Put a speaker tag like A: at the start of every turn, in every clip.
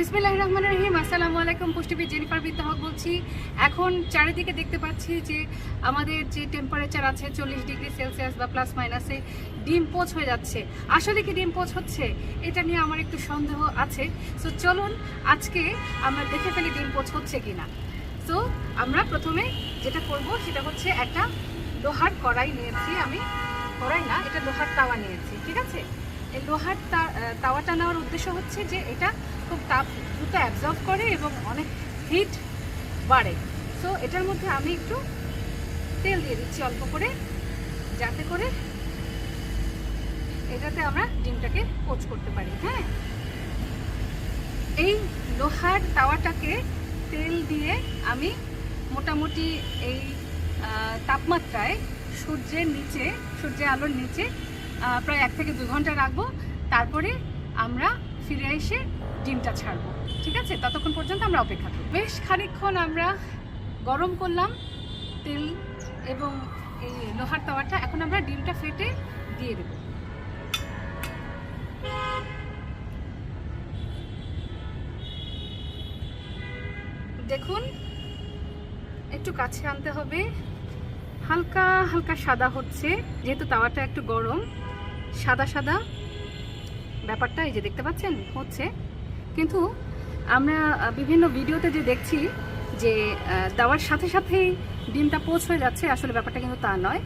A: বিসমিল্লাহ রহমান রহিম, আসসালামু আলাইকুম। পুষ্টিবিদ জেনিফার বিদ্যা হক বলছি। এখন চারিদিকে দেখতে পাচ্ছি যে আমাদের যে টেম্পারেচার আছে চল্লিশ ডিগ্রি সেলসিয়াস বা প্লাস মাইনাসে ডিম পোচ হয়ে যাচ্ছে। আসলে কি ডিম পোচ হচ্ছে? এটা নিয়ে আমার একটু সন্দেহ আছে। সো চলুন আজকে আমরা দেখে ফেলি ডিম পোচ হচ্ছে কি না সো আমরা প্রথমে যেটা করব সেটা হচ্ছে একটা লোহার কড়াই নিয়েছি আমি। কড়াই না, এটা লোহার তাওয়া নিয়েছি, ঠিক আছে? লোহার তাওয়াটা নেওয়ার উদ্দেশ্য হচ্ছে যে এটা খুব তাপ দ্রুত অ্যাবজর্ব করে এবং অনেক হিট বাড়ে। সো এটার মধ্যে আমি একটু তেল দিয়ে দিচ্ছি অল্প করে, যাতে করে এটাতে আমরা ডিমটাকে কোচ করতে পারি হ্যাঁ? এই লোহার তাওয়াটাকে তেল দিয়ে আমি মোটামুটি এই তাপমাত্রায় সূর্যের নিচে, সূর্যের আলোর নিচে প্রায় এক থেকে দু ঘণ্টা রাখব। তারপরে আমরা ফিরে এসে ডিমটা ছাড়বো। ঠিক আছে? ততক্ষণ পর্যন্ত আমরা অপেক্ষা করব। বেশ খানিকক্ষণ আমরা গরম করলাম তেল এবং এই লোহার তাওয়াটা। এখন আমরা ডিমটা ফেটে দিয়ে দেবো। দেখুন, একটু কাছে আনতে হবে। হালকা হালকা সাদা হচ্ছে। যেহেতু তাওয়াটা একটু গরম, সাদা সাদা ব্যাপারটা এই যে দেখতে পাচ্ছেন, হচ্ছে। কিন্তু আমরা বিভিন্ন ভিডিওতে যে দেখছি যে দেওয়ার সাথে সাথেই ডিমটা পোচ হয়ে যাচ্ছে, আসলে ব্যাপারটা কিন্তু তা নয়।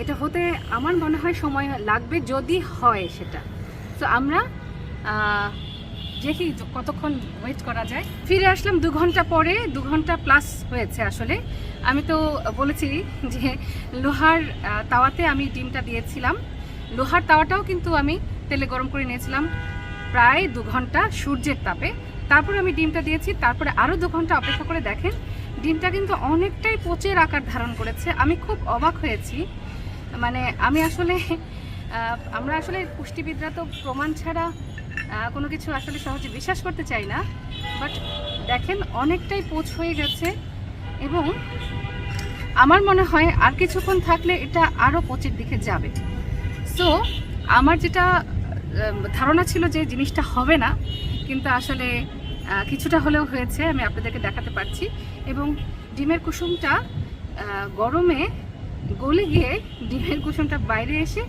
A: এটা হতে আমার মনে হয় সময় লাগবে, যদি হয় সেটা। তো আমরা দেখি কতক্ষণ ওয়েট করা যায়। ফিরে আসলাম দু ঘণ্টা পরে, দু ঘণ্টা প্লাস হয়েছে আসলে। আমি তো বলেছি যে লোহার তাওয়াতে আমি ডিমটা দিয়েছিলাম। লোহার তাওয়াটাও কিন্তু আমি তেলে গরম করে নিয়েছিলাম প্রায় দু ঘণ্টা সূর্যের তাপে। তারপরে আমি ডিমটা দিয়েছি, তারপরে আরও দু ঘণ্টা অপেক্ষা করে দেখেন, ডিমটা কিন্তু অনেকটাই পচের আকার ধারণ করেছে। আমি খুব অবাক হয়েছি। মানে আমি আসলে আমরা আসলে পুষ্টিবিদরা তো প্রমাণ ছাড়া কোনো কিছু আসলে সহজে বিশ্বাস করতে চাই না বাট দেখেন অনেকটাই পোচ হয়ে গেছে এবং আমার মনে হয় আর কিছুক্ষণ থাকলে এটা আরও পচের দিকে যাবে। সো আমার যেটা ধারণা ছিল যে জিনিসটা হবে না, কিন্তু আসলে কিছুটা হলেও হয়েছে, আমি আপনাদেরকে দেখাতে পারছি। এবং ডিমের কুসুমটা গরমে গলে গিয়ে ডিমের কুসুমটা বাইরে এসে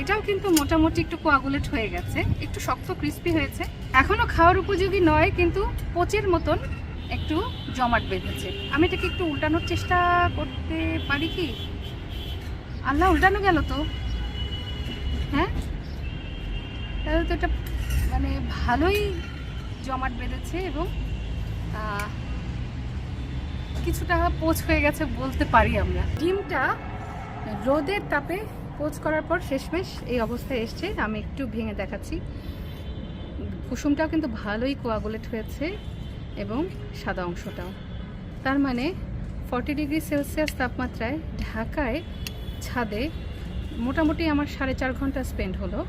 A: এটাও কিন্তু মোটামুটি একটু কোয়াগুলেট হয়ে গেছে, একটু শক্ত ক্রিস্পি হয়েছে। এখনও খাওয়ার উপযোগী নয়, কিন্তু পচের মতন একটু জমাট বেঁধেছে। আমি এটাকে একটু উল্টানোর চেষ্টা করতে পারি কি? আল্লাহ, উল্টানো গেল তো। হ্যাঁ? তাহলে তো এটা মানে ভালোই জমাট বেঁধেছে এবং কিছুটা পোচ হয়ে গেছে বলতে পারি আমরা। ডিমটা রোদের তাপে পোচ করার পর শেষমেশ এই অবস্থায় এসছে। আমি একটু ভেঙে দেখাচ্ছি। কুসুমটাও কিন্তু ভালোই কোয়াগুলেট হয়েছে এবং সাদা অংশটাও। তার মানে ফর্টি ডিগ্রি সেলসিয়াস তাপমাত্রায় ঢাকায় ছাদে মোটামুটি আমার সাড়ে চার ঘণ্টা স্পেন্ড হলো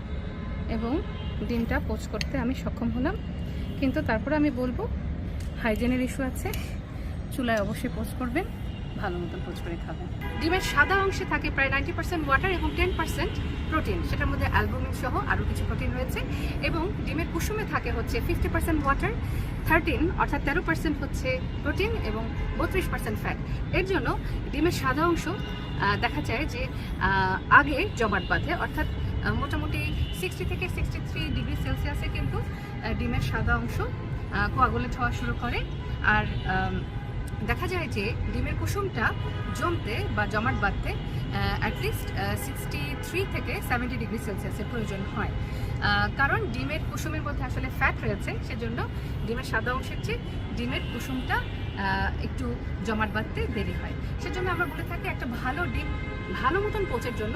A: এবং ডিমটা পোচ করতে আমি সক্ষম হলাম। কিন্তু তারপরে আমি বলব, হাইজেনের ইস্যু আছে। চুলায় অবশ্যই পোচ করবেন। ভালো মতন পোচ করে খাবেন ডিমের সাদা অংশে থাকে প্রায় নাইনটি পার্সেন্ট ওয়াটার এবং টেন পার্সেন্ট প্রোটিন সেটার মধ্যে অ্যালবুমিন সহ আরও কিছু প্রোটিন রয়েছে এবং ডিমের কুসুমে থাকে হচ্ছে ফিফটি পার্সেন্ট ওয়াটার থার্টিন অর্থাৎ তেরো পার্সেন্ট হচ্ছে প্রোটিন এবং বত্রিশ পার্সেন্ট ফ্যাট এর জন্য ডিমের সাদা অংশ দেখা যায় যে আগে জমাট বাঁধে, অর্থাৎ মোটামুটি সিক্সটি থেকে সিক্সটি থ্রি ডিগ্রি সেলসিয়াসে কিন্তু ডিমের সাদা অংশ কোয়াগুলেট হওয়া শুরু করে। আর দেখা যায় যে ডিমের কুসুমটা জমতে বা জমাট বাঁধতে অ্যাটলিস্ট সিক্সটি থ্রি থেকে সেভেন্টি ডিগ্রি সেলসিয়াসের প্রয়োজন হয়। কারণ ডিমের কুসুমের মধ্যে আসলে ফ্যাট রয়েছে, সেজন্য ডিমের সাদা অংশের চেয়ে ডিমের কুসুমটা একটু জমাট বাঁধতে দেরি হয়। সেজন্য আমরা বলে থাকি একটা ভালো ডিম ভালো মতন পোচের জন্য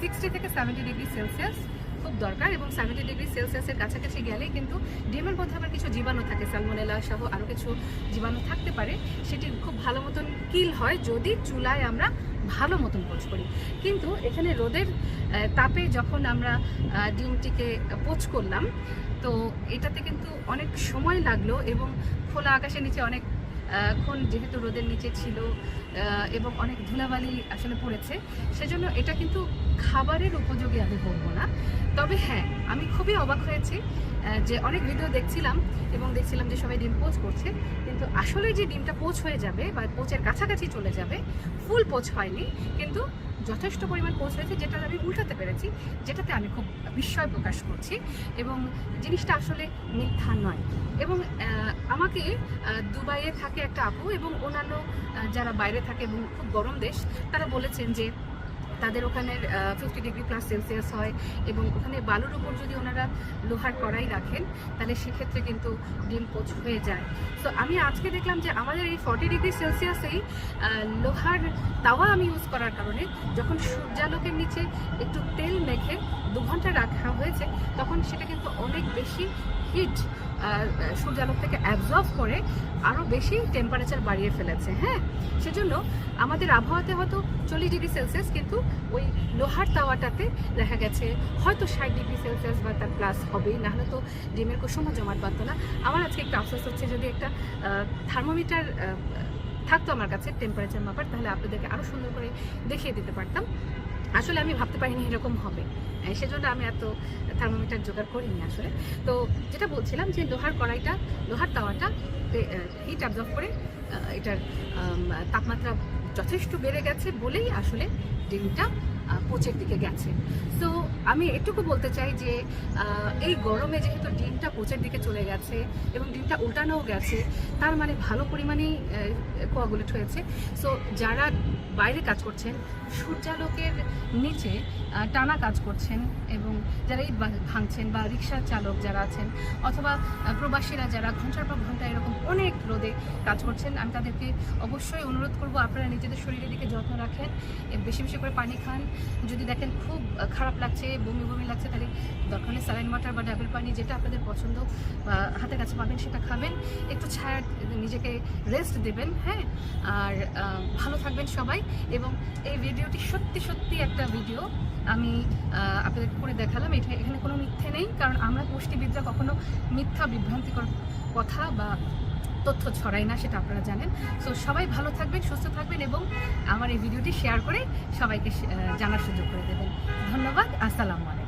A: সিক্সটি থেকে সেভেন্টি ডিগ্রি সেলসিয়াস খুব দরকার এবং সেভেন্টি ডিগ্রি সেলসিয়াসের কাছাকাছি গেলেই কিন্তু ডিমের মধ্যে আবার কিছু জীবাণু থাকে স্যালমোনেলা সহ আরও কিছু জীবাণু থাকতে পারে। সেটি খুব ভালো মতন কিল হয় যদি চুলায় আমরা ভালো মতন পোচ করি। কিন্তু এখানে রোদের তাপে যখন আমরা ডিমটিকে পোচ করলাম, তো এটাতে কিন্তু অনেক সময় লাগল এবং খোলা আকাশের নিচে অনেক এখন যেহেতু রোদের নিচে ছিল এবং অনেক ধুলাবালি আসলে পড়েছে, সেজন্য এটা কিন্তু খাবারের উপযোগী আমি বলব না। তবে হ্যাঁ আমি খুবই অবাক হয়েছি যে অনেক ভিডিও দেখছিলাম এবং দেখছিলাম যে সবাই ডিম পোচ করছে। কিন্তু আসলে যে ডিমটা পোচ হয়ে যাবে বা পোচের কাছাকাছি চলে যাবে, ফুল পোচ হয়নি। কিন্তু যথেষ্ট পরিমাণ পোচ হয়েছে, যেটা আমি উল্টাতে পেরেছি, যেটাতে আমি খুব বিস্ময় প্রকাশ করছি এবং জিনিসটা আসলে মিথ্যা নয়। এবং আমাকে দুবাইয়ে থাকে একটা আপু এবং অন্যান্য যারা বাইরে থাকে এবং খুব গরম দেশ, তারা বলেছেন যে তাদের ওখানের ফিফটি ডিগ্রি প্লাস সেলসিয়াস হয় এবং ওখানে বালুর উপর যদি ওনারা লোহার কড়াই রাখেন, তাহলে সেক্ষেত্রে কিন্তু ডিম পোচ হয়ে যায়। তো আমি আজকে দেখলাম যে আমাদের এই ফর্টি ডিগ্রি সেলসিয়াসেই লোহার তাওয়া আমি ইউজ করার কারণে যখন সূর্যালোকের নিচে একটু তেল মেখে দু ঘণ্টা রাখা হয়েছে, তখন সেটা কিন্তু অনেক বেশি হিট সূর্যালোক থেকে অ্যাবজর্ব করে আরও বেশি টেম্পারেচার বাড়িয়ে ফেলেছে হ্যাঁ? সেজন্য আমাদের আবহাওয়াতে হয়তো চল্লিশ ডিগ্রি সেলসিয়াস কিন্তু ওই লোহার তাওয়াটাতে দেখা গেছে হয়তো ষাট ডিগ্রি সেলসিয়াস বা তার প্লাস হবেই, নাহলে তো ডিমের কুসুম জমাট বাঁধতো না। আমার আজকে একটু আফসোস হচ্ছে যদি একটা থার্মোমিটার থাকতো আমার কাছে টেম্পারেচার মাপার, তাহলে আপনাদেরকে আরও সুন্দর করে দেখিয়ে দিতে পারতাম। আসলে আমি ভাবতে পারিনি এরকম হবে। সেজন্য আমি এত থার্মোমিটার জোগাড় করিনি আসলে। তো যেটা বলছিলাম যে লোহার কড়াইটা, লোহার তাওয়াটা হিট অ্যাবজর্ব করে এটার তাপমাত্রা যথেষ্ট বেড়ে গেছে বলেই আসলে ডিমটা পচের দিকে গেছে। তো আমি এটুকু বলতে চাই যে এই গরমে যেহেতু ডিমটা পচের দিকে চলে গেছে এবং ডিমটা উল্টানোও গেছে, তার মানে ভালো পরিমাণেই কোয়াগুলেট হয়েছে। সো যারা বাইরে কাজ করছেন, সূর্যালোকের নিচে টানা কাজ করছেন এবং যারা বা- ভাঙছেন বা রিক্সা চালক যারা আছেন অথবা প্রবাসীরা যারা ঘণ্টার পর ঘণ্টা এরকম অনেক রোদে কাজ করছেন, আমি তাদেরকে অবশ্যই অনুরোধ করব আপনারা নিজেদের শরীরের দিকে যত্ন রাখেন বেশি বেশি করে পানি খান যদি দেখেন খুব খারাপ লাগছে, বমি বমি লাগছে, তাহলে দরকার হলে স্যালাইন ওয়াটার বা ডাবল পানি যেটা আপনাদের পছন্দ হাতের কাছে পাবেন সেটা খাবেন। একটু ছায়া নিজেকে রেস্ট দেবেন হ্যাঁ? আর ভালো থাকবেন সবাই। এবং এই ভিডিওটি সত্যি সত্যি একটা ভিডিও। আমি আপনাদের করে দেখালাম। এটা এখানে কোনো মিথ্যে নেই, কারণ আমরা পুষ্টিবিদরা কখনো মিথ্যা বিভ্রান্তিকর কথা বা তথ্য ছড়াই না, সেটা আপনারা জানেন। সো সবাই ভালো থাকবেন, সুস্থ থাকবেন এবং আমার এই ভিডিওটি শেয়ার করে সবাইকে জানার সুযোগ করে দেবেন। ধন্যবাদ, আসসালামু আলাইকুম।